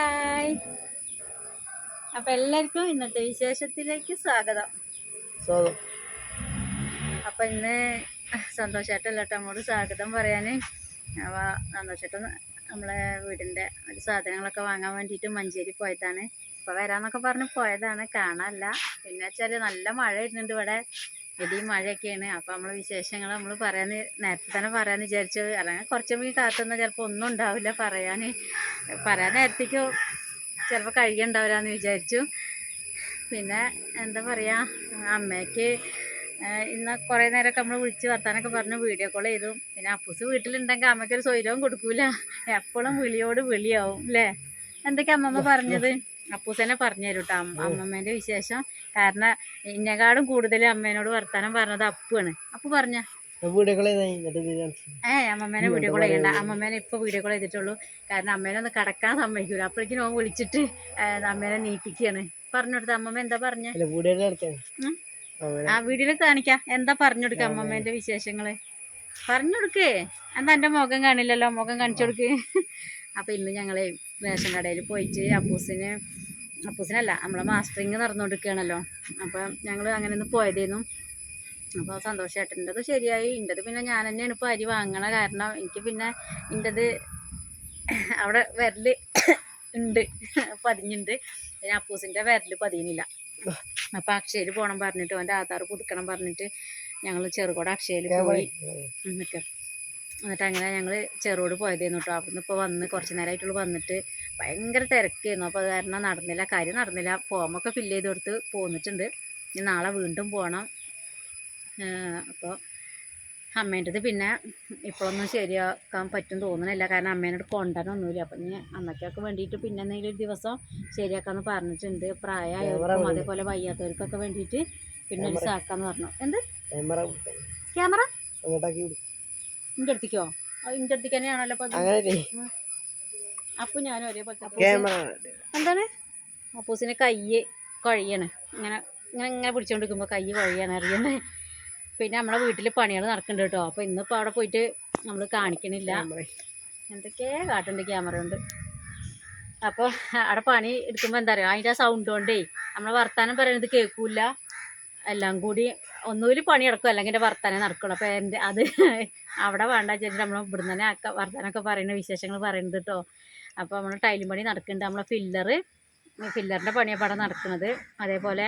Hi. അപ്പൊ എല്ലാവർക്കും ഇന്നത്തെ വിശേഷത്തിലേക്ക് സ്വാഗതം. സ്വാഗതം. അപ്പൊ ഇന്ന് സന്തോഷേട്ടല്ല കേട്ടോ നമ്മോട് സ്വാഗതം പറയാന്. അപ്പൊ സന്തോഷേട്ടൻ നമ്മളെ വീടിന്റെ ഒരു സാധനങ്ങളൊക്കെ വാങ്ങാൻ വേണ്ടിയിട്ട് മഞ്ചേരി പോയതാണ്. ഇപ്പൊ വരാന്നൊക്കെ പറഞ്ഞ് പോയതാണ്. കാണാനല്ല. പിന്നെ വെച്ചാൽ നല്ല മഴ വരുന്നുണ്ട് ഇവിടെ. ഇടിയും മഴയൊക്കെയാണ്. അപ്പോൾ നമ്മൾ വിശേഷങ്ങൾ നമ്മൾ പറയാന്ന് നേരത്തെ തന്നെ പറയാന്ന് വിചാരിച്ചു അല്ലെങ്കിൽ കുറച്ച് മുമ്പ് കാത്തുനിന്ന് ചിലപ്പോൾ ഒന്നും ഉണ്ടാവില്ല പറയാൻ പറയാൻ നേരത്തേക്ക് ചിലപ്പോൾ കഴിയണ്ടാവില്ലാന്ന് വിചാരിച്ചു. പിന്നെ എന്താ പറയുക അമ്മയ്ക്ക് ഇന്ന് കുറേ നേരമൊക്കെ നമ്മൾ വിളിച്ച് വർത്താനൊക്കെ പറഞ്ഞ് വീഡിയോ കോൾ ചെയ്തു. പിന്നെ അപ്പൂസ് വീട്ടിലുണ്ടെങ്കിൽ അമ്മയ്ക്കൊരു സ്വൈരവും കൊടുക്കൂല. എപ്പോഴും വിളിയോട് വിളിയാവും അല്ലേ എന്തൊക്കെയാ അമ്മമ്മ പറഞ്ഞത്? അപ്പൂസനെ പറഞ്ഞു തരും കേട്ടോ അമ്മമ്മേന്റെ വിശേഷം. കാരണം ഇന്നേക്കാളും കൂടുതൽ അമ്മേനോട് വർത്താനം പറഞ്ഞത് അപ്പുവാണ്. അപ്പു പറഞ്ഞ. ഏ അമ്മമ്മേനെ വീഡിയോ കോൾ ചെയ്യണ്ട. അമ്മമ്മേനെ ഇപ്പൊ വീഡിയോ കോൾ ചെയ്തിട്ടുള്ളൂ. കാരണം അമ്മേനെ ഒന്ന് കടക്കാൻ സമ്മതിക്കൂല. അപ്പോഴേക്കും ഓൻ വിളിച്ചിട്ട് അമ്മേനെ നീപ്പിക്കുകയാണ് പറഞ്ഞു കൊടുത്ത. അമ്മമ്മ എന്താ പറഞ്ഞ? ആ വീഡിയോയിൽ കാണിക്ക. എന്താ പറഞ്ഞു കൊടുക്ക അമ്മമ്മേന്റെ വിശേഷങ്ങൾ? പറഞ്ഞു കൊടുക്കേ. എന്താ എന്റെ മുഖം കാണില്ലല്ലോ? മുഖം കാണിച്ചു കൊടുക്ക്. അപ്പൊ ഇന്ന് ഞങ്ങൾ റേഷൻ കടയിൽ പോയിട്ട് അപ്പൂസിന് അപ്പൂസിനല്ല നമ്മളെ മാസ്റ്ററിങ് നടന്നുകൊണ്ടിരിക്കുകയാണല്ലോ അപ്പോൾ ഞങ്ങൾ അങ്ങനെ ഒന്ന് പോയതായിരുന്നു അപ്പോൾ സന്തോഷേട്ടന്റെത് ശരിയായി. എന്റെത് പിന്നെ ഞാൻ തന്നെയാണ് ഇപ്പോൾ അരി വാങ്ങണ കാരണം എനിക്ക് പിന്നെ എന്റെത് അവിടെ വിരൽ ഉണ്ട് പതിഞ്ഞുണ്ട്. പിന്നെ അപ്പൂസിന്റെ വിരൽ പതിയുന്നില്ല. അപ്പോൾ അക്ഷയയിൽ പോകണം പറഞ്ഞിട്ട് അവന്റെ ആധാർ പുതുക്കണം പറഞ്ഞിട്ട് ഞങ്ങൾ ചെറുകോട് അക്ഷയയിൽ പോയി എന്നിട്ട് എന്നിട്ട് അങ്ങനെ ഞങ്ങൾ ചെറുകോട് പോയതായിരുന്നു കേട്ടോ അവിടെ നിന്ന് ഇപ്പോൾ വന്ന് കുറച്ച് നേരമായിട്ടുള്ളൂ വന്നിട്ട് ഭയങ്കര തിരക്കായിരുന്നു അപ്പോൾ അത് കാരണം നടന്നില്ല കാര്യം നടന്നില്ല. ഫോമൊക്കെ ഫില്ല് ചെയ്ത് കൊടുത്ത് പോന്നിട്ടുണ്ട്. ഇനി നാളെ വീണ്ടും പോകണം അപ്പോൾ അമ്മേന്റെത് പിന്നെ ഇപ്പോഴൊന്നും ശരിയാക്കാൻ പറ്റും തോന്നുന്നില്ല കാരണം അമ്മേനോട് കൊണ്ടുവരാനൊന്നുമില്ല അപ്പം ഇനി അമ്മയ്ക്കൊക്കെ വേണ്ടിയിട്ട് പിന്നെ എന്തെങ്കിലും ഒരു ദിവസം ശരിയാക്കാമെന്ന് പറഞ്ഞിട്ടുണ്ട്. പ്രായമായവർക്കും അതേപോലെ വയ്യാത്തവർക്കൊക്കെ വേണ്ടിയിട്ട് പിന്നെ ഒരു സാക്കാന്ന് പറഞ്ഞു. എന്ത്? ക്യാമറ ഇന്റെ അടുത്തേക്കോ ഇന്റെ അടുത്തേക്ക് തന്നെയാണല്ലോ ഞാൻ അപ്പം ഞാനും ഒരേ എന്താണ്? അപ്പൂസിന്റെ കൈ കുഴയാണ് ഇങ്ങനെ ഇങ്ങനെ ഇങ്ങനെ പിടിച്ചുകൊണ്ടിരിക്കുമ്പോൾ കയ്യ് കുഴയാണ് അറിയണേ പിന്നെ നമ്മളെ വീട്ടിൽ പണികൾ നടക്കുന്നുണ്ട് കേട്ടോ. അപ്പോൾ ഇന്നിപ്പോ അവിടെ പോയിട്ട് നമ്മൾ കാണിക്കണില്ല. എന്തൊക്കെയാ കാട്ടുണ്ട് ക്യാമറ കൊണ്ട്. അപ്പോൾ അവിടെ പണി എടുക്കുമ്പോൾ എന്താ പറയുക അതിന്റെ സൗണ്ട് കൊണ്ടേ നമ്മൾ വർത്താനം പറയുന്നത് കേൾക്കൂല. എല്ലാം കൂടി ഒന്നുകിൽ പണി നടക്കും അല്ലെങ്കിൽ എന്റെ വർത്തനം നടക്കുള്ളൂ. അപ്പോൾ എന്റെ അത് അവിടെ വേണ്ട ചേച്ചി നമ്മൾ ഇവിടുന്ന് തന്നെ ആക്ക വർത്തനമൊക്കെ പറയുന്ന വിശേഷങ്ങൾ പറയുന്നത് കേട്ടോ. അപ്പോൾ നമ്മൾ ടൈലും പണി നടക്കുന്നുണ്ട്. നമ്മളെ ഫില്ലറ് ഫില്ലറിന്റെ പണിയപ്പാടെ നടക്കുന്നത്. അതേപോലെ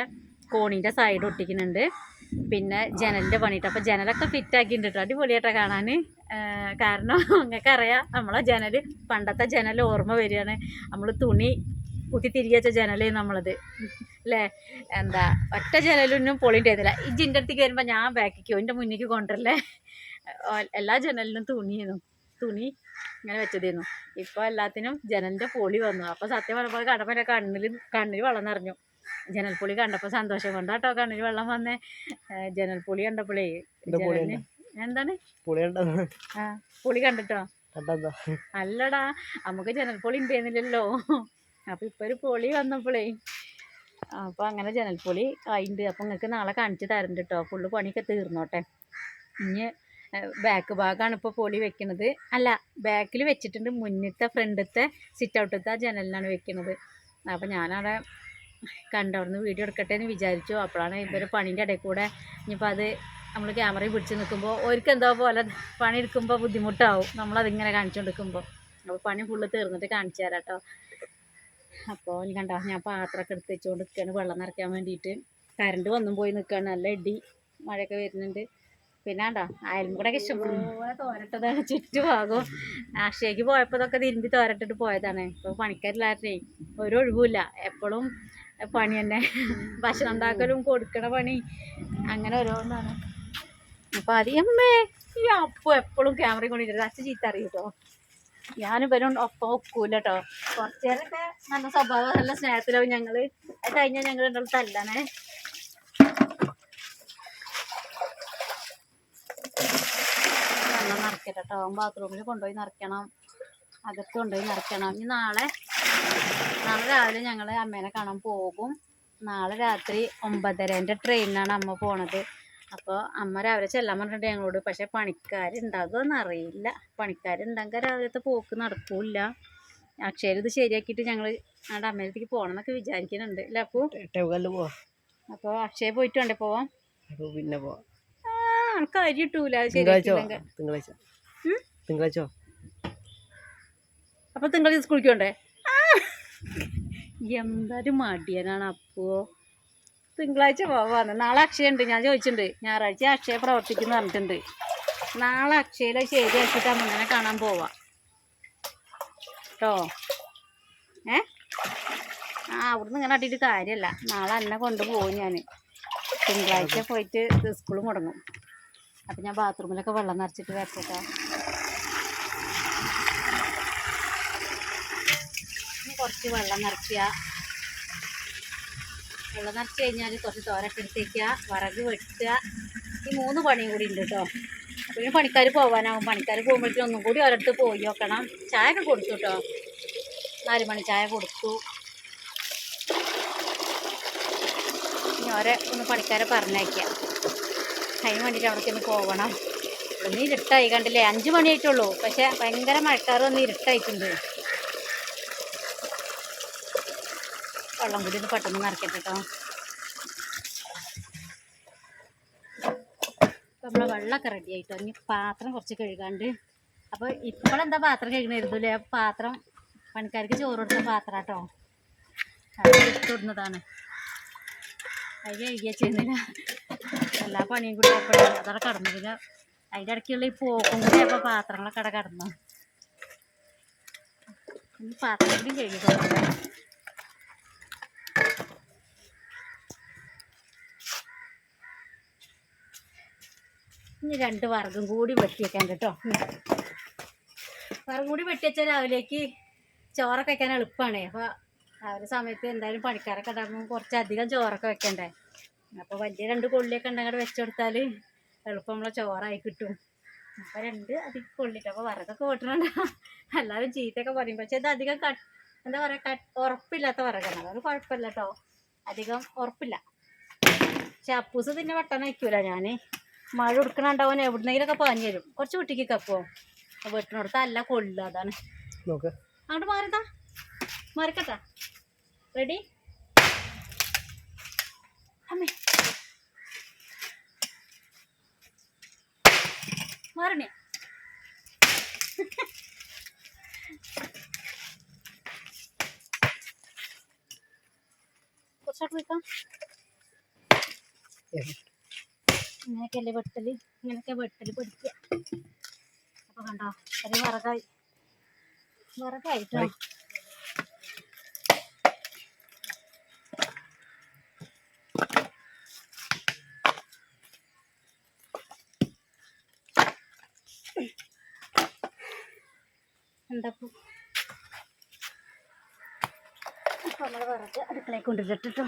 കോണീന്റെ സൈഡ് ഒട്ടിക്കുന്നുണ്ട്. പിന്നെ ജനലിന്റെ പണിയിട്ട് അപ്പോൾ ജനലൊക്കെ ഫിറ്റ് ആക്കിയിട്ടുണ്ട് കേട്ടോ. അടിപൊളിയായിട്ടാ കാണാൻ. കാരണം നിങ്ങൾക്ക് അറിയാം നമ്മളെ ജനൽ പണ്ടത്തെ ജനൽ ഓർമ്മ വരികയാണ്. നമ്മൾ തുണി കുത്തി തിരികെ വെച്ച ജനലേ നമ്മളത്. അല്ലേ എന്താ ഒറ്റ ജനലൊന്നും പൊളിന്റെ ചെയ്തില്ല ഈ ജിന്റെ അടുത്തേക്ക് വരുമ്പോൾ ഞാൻ ബാക്കിക്കോ എന്റെ മുന്നിലേക്ക് കൊണ്ടല്ലേ എല്ലാ ജനലിനും തുണിയായിരുന്നു തുണി ഇങ്ങനെ വെച്ചതായിരുന്നു ഇപ്പോൾ എല്ലാത്തിനും ജനലിന്റെ പൊളി വന്നു. അപ്പോൾ സത്യം പറഞ്ഞപ്പോൾ കണ്ടപ്പോൾ എന്റെ കണ്ണിൽ കണ്ണിൽ വെള്ളം നിറഞ്ഞു. ജനൽപ്പൊളി കണ്ടപ്പോൾ സന്തോഷം കൊണ്ടാട്ടോ കണ്ണിൽ വെള്ളം വന്നേ. ജനൽപ്പൊളി കണ്ടപ്പോഴേ ജനലിന് എന്താണ്? ആ പുളി കണ്ടിട്ടോ? അല്ലടാ നമുക്ക് ജനൽപ്പൊളി ഉണ്ടായിരുന്നില്ലല്ലോ അപ്പൊ ഇപ്പൊ ഒരു പൊളി വന്നപ്പോഴേ അപ്പോൾ അങ്ങനെ ജനൽപ്പൊളി ആയിട്ടുണ്ട് അപ്പോൾ നിങ്ങൾക്ക് നാളെ കാണിച്ച് തരണ്ട് കേട്ടോ ഫുള്ള് പണിയൊക്കെ തീർന്നോട്ടെ. ഇനി ബാക്ക് ഭാഗമാണ് ഇപ്പോൾ പൊളി വെക്കണത്. അല്ല ബാക്കിൽ വെച്ചിട്ടുണ്ട് മുന്നിലത്തെ ഫ്രണ്ടിലത്തെ സിറ്റ് ഔട്ടത്തെ ജനലിനാണ് വെക്കുന്നത് അപ്പോൾ ഞാനവിടെ കണ്ടവിടുന്ന് വീഡിയോ എടുക്കട്ടെ എന്ന് വിചാരിച്ചു. അപ്പോഴാണ് ഇവർ പണീന്റെ ഇടയിൽ കൂടെ ഇനിയിപ്പോൾ അത് നമ്മൾ ക്യാമറയിൽ പിടിച്ച് നിൽക്കുമ്പോൾ അവർക്ക് എന്തോ പോലെ പണി എടുക്കുമ്പോൾ ബുദ്ധിമുട്ടാവും. നമ്മളതിങ്ങനെ കാണിച്ചുകൊണ്ടിരിക്കുമ്പോൾ അപ്പോൾ പണി ഫുള്ള് തീർന്നിട്ട് കാണിച്ചു തരാം കേട്ടോ അപ്പോൾ ഇനി കണ്ടോ ഞാൻ പാത്രമൊക്കെ എടുത്ത് വെച്ചുകൊണ്ട് നിൽക്കുകയാണ് വെള്ളം നിറയ്ക്കാൻ വേണ്ടിയിട്ട്. കറണ്ട് വന്നും പോയി നിൽക്കുകയാണ്. നല്ല ഇടി മഴയൊക്കെ വരുന്നുണ്ട്. പിന്നെ കണ്ടോ അയലും കൂടെ ഇഷ്ടംപോലെ തോരട്ടതാണ് ചുറ്റുഭാഗവും അക്ഷയ്ക്ക് പോയപ്പോൾ ഇതൊക്കെ തിരുമ്പി തോരട്ടിട്ട് പോയതാണ്. ഇപ്പോൾ പണിക്കാരില്ലാത്തേ ഒരു ഒഴിവില്ല എപ്പോഴും പണി തന്നെ. ഭക്ഷണം ഉണ്ടാക്കലും കൊടുക്കണ പണി അങ്ങനെ ഓരോന്നാണ്. അപ്പോൾ അധികമ്മേ ഈ അപ്പം എപ്പോഴും ക്യാമറ കൊണ്ടിട്ട് അച്ഛൻ ചീത്ത അറിയൂട്ടോ? ഞാനും ഇവരും ഒപ്പം ഒക്കൂല കേട്ടോ നല്ല സ്വഭാവം നല്ല സ്നേഹത്തിലാവും ഞങ്ങൾ. അത് കഴിഞ്ഞാൽ ഞങ്ങൾ രണ്ടാളും തല്ലാണേ. വെള്ളം ബാത്റൂമിൽ കൊണ്ടുപോയി നിറയ്ക്കണം. അകത്ത് കൊണ്ടുപോയി നിറയ്ക്കണം. ഇനി നാളെ നാളെ രാവിലെ ഞങ്ങൾ അമ്മേനെ കാണാൻ പോകും. നാളെ രാത്രി ഒമ്പതരേന്റെ ട്രെയിനിനാണ് അമ്മ പോണത്. അപ്പോൾ അമ്മ രാവിലെ ചെല്ലാൻ പറഞ്ഞിട്ടുണ്ട് ഞങ്ങളോട് പക്ഷേ പണിക്കാരുണ്ടാകുമെന്ന് അറിയില്ല പണിക്കാരുണ്ടെങ്കിൽ രാവിലത്തെ പോക്ക് നടക്കൂല അക്ഷയയിൽ ഇത് ശരിയാക്കിയിട്ട് ഞങ്ങൾ അവിടെ അമ്മേലത്തേക്ക് പോകണം എന്നൊക്കെ വിചാരിക്കുന്നുണ്ട്. അല്ല അപ്പോൾ പോവാം. അപ്പോൾ അക്ഷയ പോയിട്ട് വേണ്ടേ പോവാം. പിന്നെ പോവാ. ആ എനിക്ക് അരി കിട്ടൂല. തിങ്കളാഴ്ച തിങ്കളാഴ്ച? തിങ്കളാഴ്ച അപ്പോൾ ആ! എന്തൊരു മടിയനാണ് അപ്പോ. തിങ്കളാഴ്ച പോവാന്ന്. നാളെ അക്ഷയ ഉണ്ട് ഞാൻ ചോദിച്ചിട്ടുണ്ട്. ഞായറാഴ്ച അക്ഷയ പ്രവർത്തിക്കുന്നു പറഞ്ഞിട്ടുണ്ട്. നാളെ അക്ഷയയിൽ ശരി ശരിയാക്കിയിട്ട് അമ്മനെ കാണാൻ പോവാം. കേട്ടോ ഏ? ആ അവിടുന്ന് ഇങ്ങനെ അട്ടിയിട്ട് കാര്യമല്ല നാളെ എന്നെ കൊണ്ടുപോകും ഞാൻ തിങ്കളാഴ്ച പോയിട്ട് സ്കൂളും മുടങ്ങും. അപ്പം ഞാൻ ബാത്റൂമിലൊക്കെ വെള്ളം നിറച്ചിട്ട് ഇനി കുറച്ച് വെള്ളം നിറയ്ക്കുക. വെള്ളം നിറച്ച് കഴിഞ്ഞാൽ കുറച്ച് തോരൊക്കെ എടുത്തേക്കുക വിറക് വെട്ടുക. ഈ മൂന്ന് പണിയും കൂടി ഉണ്ട് കേട്ടോ പിന്നെ പണിക്കാർ പോകാനാവും പണിക്കാർ പോകുമ്പോഴത്തേക്കും ഒന്നും കൂടി ഒരിടത്ത് പോയി നോക്കണം. ചായ ഒക്കെ കൊടുത്തു കേട്ടോ നാല് മണി ചായ കൊടുത്തു. ഇനി ഓരെ ഒന്ന് പണിക്കാരെ പറഞ്ഞയക്കുക അതിന് വേണ്ടിയിട്ട് അവിടേക്ക് ഒന്ന് പോകണം ഒന്ന് ഇരുട്ടായി കണ്ടില്ലേ? അഞ്ച് മണിയായിട്ടുള്ളൂ. പക്ഷേ ഭയങ്കര മഴക്കാർ വന്ന് ഇരുട്ടായിട്ടുണ്ട്. വെള്ളം കൂടി ഒന്ന് പെട്ടെന്ന് നിറക്കട്ടെ കേട്ടോ അപ്പം നമ്മളെ വെള്ളമൊക്കെ റെഡി ആയിട്ടോ. ഇനി പാത്രം കുറച്ച് കഴുകാണ്ട്. അപ്പോൾ ഇപ്പോഴെന്താ പാത്രം കഴുകണായിരുന്നില്ലേ ആ പാത്രം പണിക്കാർക്ക് ചോറ് കൊടുത്ത പാത്രം കേട്ടോ അത് ഇട്ടിടുന്നതാണ് അത് ചെയ്യുന്നില്ല എല്ലാ പണിയും കൂടി എപ്പോഴും അതവിടെ അതിന്റെ ഇടയ്ക്കുള്ള ഈ പോക്കും കൂടി അപ്പോൾ പാത്രങ്ങളൊക്കെ അവിടെ കടന്നു. പാത്രം കൂടി കഴുകിക്കൊള്ളു ഇനി രണ്ട് വർഗം കൂടി വെട്ടിയേക്കാൻ കേട്ടോ. വർഗം കൂടി വെട്ടിവെച്ചാൽ രാവിലേക്ക് ചോറൊക്കെ വെക്കാൻ എളുപ്പമാണ് അപ്പോൾ ഒരു സമയത്ത് എന്തായാലും പണിക്കാരൊക്കെ ഉണ്ടാകുമ്പോൾ കുറച്ചധികം ചോറൊക്കെ വെക്കണ്ടേ? അപ്പോൾ വലിയ രണ്ട് കൊള്ളിയൊക്കെ ഉണ്ടെങ്കിൽ വെച്ച് കൊടുത്താൽ എളുപ്പം നമ്മളെ ചോറായി കിട്ടും. അപ്പോൾ രണ്ട് അധികം കൊള്ളിട്ട് അപ്പോൾ വിറകൊക്കെ വെട്ടണുണ്ട്? എല്ലാവരും ചീത്തയൊക്കെ പറയും. പക്ഷേ ഇത് അധികം കട്ട് എന്താ പറയുക കട്ട് ഉറപ്പില്ലാത്ത വിറകാണ് അതൊരു കുഴപ്പമില്ല കേട്ടോ. അധികം ഉറപ്പില്ല. പക്ഷെ അപ്പൂസ് പിന്നെ വെട്ടാൻ വയ്ക്കൂല ഞാൻ മഴ ഉടുക്കണുണ്ടാവും എവിടുന്നെങ്കിലൊക്കെ പാഞ്ഞു തരും കുറച്ച് കുട്ടിക്ക് കപ്പോ വെട്ടിനടുത്ത് അല്ല കൊള്ളുക അതാണ്. അങ്ങോട്ട് മാറിതാ. മാറിക്കട്ടാ. റെഡി അമ്മേ. മാറണേ. കുറച്ചോട്ട് നിൽക്കാം. ഇങ്ങനെയൊക്കെയല്ലേ വെട്ടൽ? ഇങ്ങനെയൊക്കെ വെട്ടൽ പൊടിക്കുക. അപ്പൊ കണ്ടോ ഒരു വിറകായി. വിറകായിട്ടോ? എന്താ നമ്മൾ വിറക് അടുക്കളയിൽ കൊണ്ടുവരട്ടോ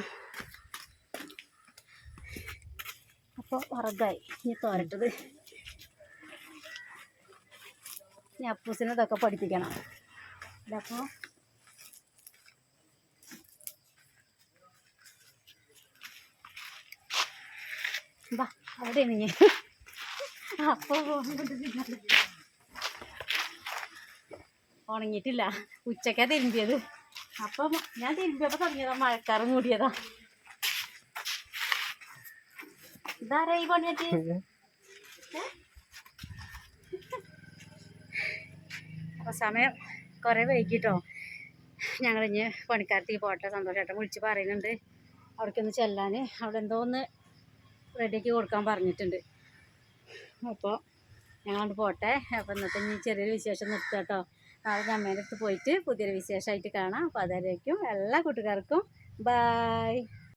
അപ്പോൾ വറുതായി ഇനി തോരട്ടത് ഇനി അപ്പൂസിനെ ഇതൊക്കെ പഠിപ്പിക്കണം. ഇതപ്പോൾ ബാ അവിടെ നീ. അപ്പോൾ ഉണങ്ങിയിട്ടില്ല. ഉച്ചക്കാ തിരുമ്പിയത്. അപ്പം ഞാൻ തിരുമ്പിയപ്പോൾ തുടങ്ങിയതാ. മഴക്കാറ് മൂടിയതാ. ഇതാരാ ഈ പണിയാറ്റ് അപ്പോൾ സമയം കുറേ വൈകിട്ടോ. ഞങ്ങളിഞ്ഞ് പണിക്കാരത്തേക്ക് പോട്ടെ സന്തോഷമായിട്ട് വിളിച്ച് പറയുന്നുണ്ട്. അവിടേക്കൊന്ന് ചെല്ലാൻ അവിടെ എന്തോ ഒന്ന് റെഡിയാക്കി കൊടുക്കാൻ പറഞ്ഞിട്ടുണ്ട്. അപ്പോൾ ഞങ്ങളോട് പോട്ടെ. അപ്പോൾ ഇന്നത്തെ ഇനി ചെറിയൊരു വിശേഷം നിർത്തുക കേട്ടോ നാളെ അമ്മേന്റെ അടുത്ത് പോയിട്ട് പുതിയൊരു വിശേഷമായിട്ട് കാണാം. അപ്പോൾ അതായിരിക്കും എല്ലാ കൂട്ടുകാർക്കും ബായ്